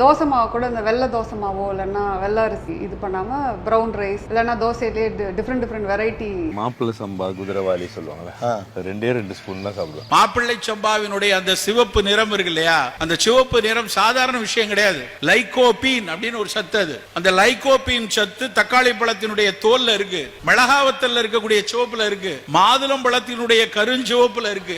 தோசை மாவு கூட இந்த வெள்ளை தோசை மாவோ இல்லைன்னா வெள்ளை அரிசி இது பண்ணாம ப்ரௌன் ரைஸ் இல்லைன்னா தோசையிலேயே டிஃப்ரெண்ட் டிஃப்ரெண்ட் வெரைட்டி மாப்பிள்ளை சம்பா குதிரவாளி சொல்லுவாங்கல்ல ரெண்டே ரெண்டு ஸ்பூன் தான் சாப்பிடுவேன் மாப்பிள்ளை சம்பாவினுடைய அந்த சிவப்பு நிறம் இருக்கு இல்லையா அந்த சிவப்பு நிறம் சாதாரண விஷயம் கிடையாது. லைகோபீன் அப்படின்னு ஒரு சத்து அது. அந்த லைகோபீன் சத்து தக்காளி பழத்தினுடைய தோல்ல இருக்கு மிளகாவத்தல்ல இருக்கக்கூடிய சிவப்புல இருக்கு மாதுளம் பழத்தினுடைய கருஞ்சிவப்புல இருக்கு.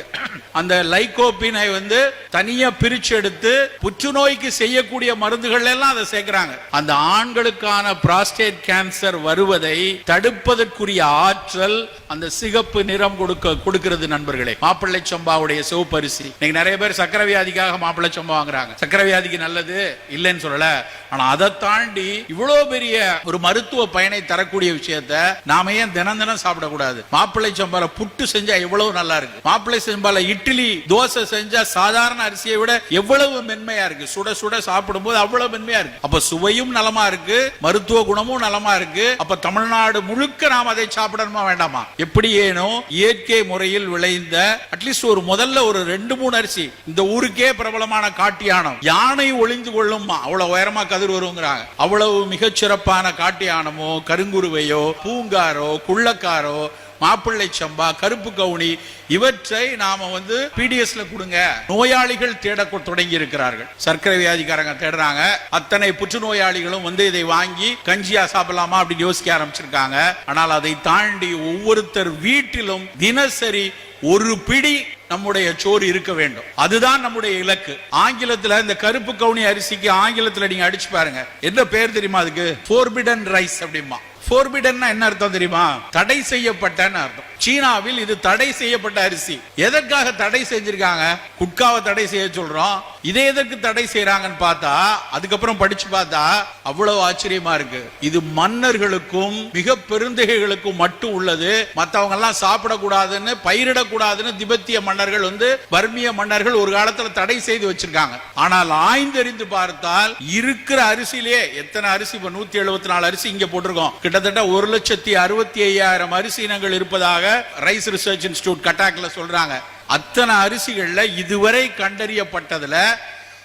அந்த லைகோபீனை வந்து தனியா பிரிச்சு எடுத்து புற்றுநோய்க்கு செய்யக்கூடிய மருந்துகள் எல்லாம் அதை சேர்க்கிறாங்க. அந்த ஆண்களுக்கான பிராஸ்டேட் கேன்சர் வருவதை தடுப்பதற்குரிய ஆற்றல் அந்த சிகப்பு நிறம் கொடுக்க கொடுக்கிறது நண்பர்களே. மாப்பிள்ளை சம்பாவுடைய சிவப்பரிசி. இன்னைக்கு நிறைய பேர் சக்கரை வியாதிக்காக மாப்பிள்ளை சம்பா வாங்குறாங்க. சக்கரை வியாதிக்கு நல்லது இல்லைன்னு சொல்லல. ஆனா அதை தாண்டி இவ்வளவு பெரிய ஒரு மருத்துவ பயனை தரக்கூடிய விஷயத்த நாம ஏன் தினம் தினம் சாப்பிடக்கூடாது? மாப்பிள்ளை சம்பால புட்டு செஞ்சா எவ்வளவு நல்லா இருக்கு? மாப்பிள்ளை சம்பால இட்லி தோசை செஞ்சா சாதாரண அரிசியை விட எவ்வளவு மென்மையா இருக்கு? சுட சுட சாப்பிடும் பார்க்கும்போது அவ்வளவு மென்மையா இருக்கு. அப்ப சுவையும் நலமா இருக்கு மருத்துவ குணமும் நலமா இருக்கு. அப்ப தமிழ்நாடு முழுக்க நாம் அதை சாப்பிடணுமா வேண்டாமா? எப்படி ஏனோ இயற்கை முறையில் விளைந்த அட்லீஸ்ட் ஒரு முதல்ல ஒரு ரெண்டு மூணு அரிசி. இந்த ஊருக்கே பிரபலமான காட்டு யானம். யானை ஒளிந்து கொள்ளுமா அவ்வளவு உயரமா கதிர் வருங்கிறாங்க. அவ்வளவு மிகச்சிறப்பான காட்டியானமோ காட்டு யானமோ கருங்குருவையோ பூங்காரோ குள்ளக்காரோ மாப்பிள்ளை சம்பா கருப்பு கவுனி இவற்றை நாம வந்து பிடிஎஸ்ல கொடுங்க. நோயாளிகள் தேட தொடங்கி இருக்கிறார்கள். சர்க்கரை வியாதிக்காரங்க தேடுறாங்க. அத்தனை புற்றுநோயாளிகளும் வந்து இதை வாங்கி கஞ்சியா சாப்பிடலாமா அப்படின்னு யோசிக்க ஆரம்பிச்சிருக்காங்க. ஆனால் அதை தாண்டி ஒவ்வொருத்தர் வீட்டிலும் தினசரி ஒரு பிடி நம்முடைய சோறு இருக்க வேண்டும். அதுதான் நம்முடைய இலக்கு. ஆங்கிலத்துல இந்த கருப்பு கவுனி அரிசிக்கு ஆங்கிலத்துல நீங்க அடிச்சு பாருங்க. என்ன பேர் தெரியுமா அதுக்கு? ஃபோர்பிடன் ரைஸ் அப்படிமா ஃபோர்பிடன்னா என்ன அர்த்தம் தெரியுமா? தடை செய்யப்பட்டன்னு அர்த்தம். சீனாவில் இது தடை செய்யப்பட்ட அரிசி. எதற்காக தடை செஞ்சிருக்காங்க? குட்காவை தடை செய்ய சொல்றோம். இதை எதற்கு தடை செய்யறாங்கன்னு பார்த்தா அதுக்கப்புறம் படிச்சு பார்த்தா அவ்வளவு ஆச்சரியமா இருக்கு. இது மன்னர்களுக்கும் மிக பெருந்தகைகளுக்கும் மட்டும் உள்ளது. மத்தவங்க எல்லாம் சாப்பிடக்கூடாதுன்னு பயிரிடக்கூடாதுன்னு திபெத்திய மன்னர்கள் வந்து பர்மிய மன்னர்கள் ஒரு காலத்துல தடை செய்து வச்சிருக்காங்க. ஆனால் ஆய்ந்தறிந்து பார்த்தால் இருக்கிற அரிசியிலே எத்தனை அரிசி? இப்ப நூத்தி எழுபத்தி நாலு அரிசி இங்க போட்டிருக்கோம். கிட்டத்தட்ட ஒரு லட்சத்தி அறுபத்தி ஐயாயிரம் அரிசி இனங்கள் இருப்பதாக ரைஸ் ரிசர்ச் இன்ஸ்டியூட் கட்டாக்ல சொல்றாங்க. அத்தனை அரிசிகள்ல இதுவரை கண்டறியப்பட்டதுல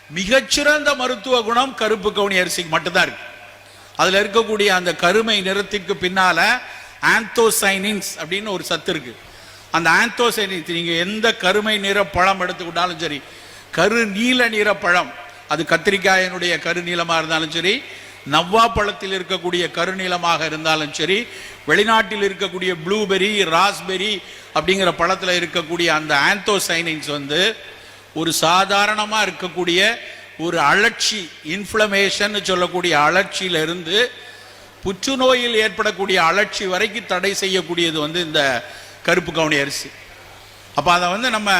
மிகச்சிறந்த மருத்துவ குணம் கருப்பு கவுனி அரிசிக்கு மட்டும்தான் இருக்கு. அதுல இருக்கக்கூடிய அந்த கருமை நிறத்திற்கு பின்னால ஆந்தோசைனின்ஸ் அப்படின்னு ஒரு சத்து இருக்கு. அந்த ஆந்தோசைனின்ஸ் நீங்க எந்த கருமை நிற பழம் எடுத்துக்கிட்டாலும் சரி கரு நீல நிற பழம் அது கத்திரிக்காயினுடைய கருநீளமா இருந்தாலும் சரி நவ்வா பழத்தில் இருக்கக்கூடிய கருநீளமாக இருந்தாலும் சரி வெளிநாட்டில் இருக்கக்கூடிய ப்ளூபெரி ராஸ்பெரி அப்படிங்கிற பழத்தில் இருக்கக்கூடிய அந்த ஆந்தோசைனின்ஸ் வந்து ஒரு சாதாரணமாக இருக்கக்கூடிய ஒரு அழற்சி இன்ஃப்ளமேஷன் சொல்லக்கூடிய அழற்சியிலிருந்து புற்றுநோயில் ஏற்படக்கூடிய அழற்சி வரைக்கும் தடை செய்யக்கூடியது வந்து இந்த கருப்பு கவுனி அரிசி. அப்போ அதை வந்து நம்ம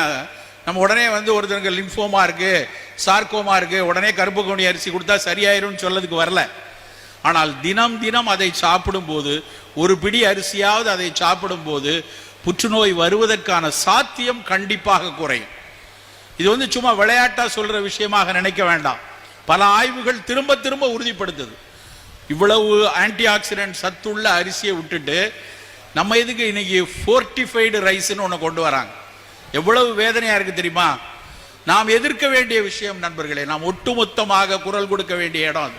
நம்ம உடனே வந்து ஒருத்தருக்கு லிம்ஃபோமா இருக்கு சார்க்கோமா இருக்கு உடனே கருப்பு கவுனி அரிசி கொடுத்தா சரியாயிரும்னு சொல்லதுக்கு வரல. ஆனால் தினம் தினம் அதை சாப்பிடும்போது ஒரு பிடி அரிசியாவது அதை சாப்பிடும்போது புற்றுநோய் வருவதற்கான சாத்தியம் கண்டிப்பாக குறையும். இது வந்து சும்மா விளையாட்டா சொல்ற விஷயமாக நினைக்க வேண்டாம். பல ஆய்வுகள் திரும்ப திரும்ப உறுதிப்படுத்துது. இவ்வளவு ஆன்டி ஆக்சிடென்ட் சத்துள்ள அரிசியை விட்டுட்டு நம்ம எதுக்கு இன்னைக்கு ஃபோர்டிஃபைடு ரைஸ்னு ஒன்று கொண்டு வராங்க? எவ்வளவு வேதனையா இருக்கு தெரியுமா? நாம் எதிர்க்க வேண்டிய விஷயம் நண்பர்களே நாம் ஒட்டுமொத்தமாக குரல் கொடுக்க வேண்டிய இடம் அது.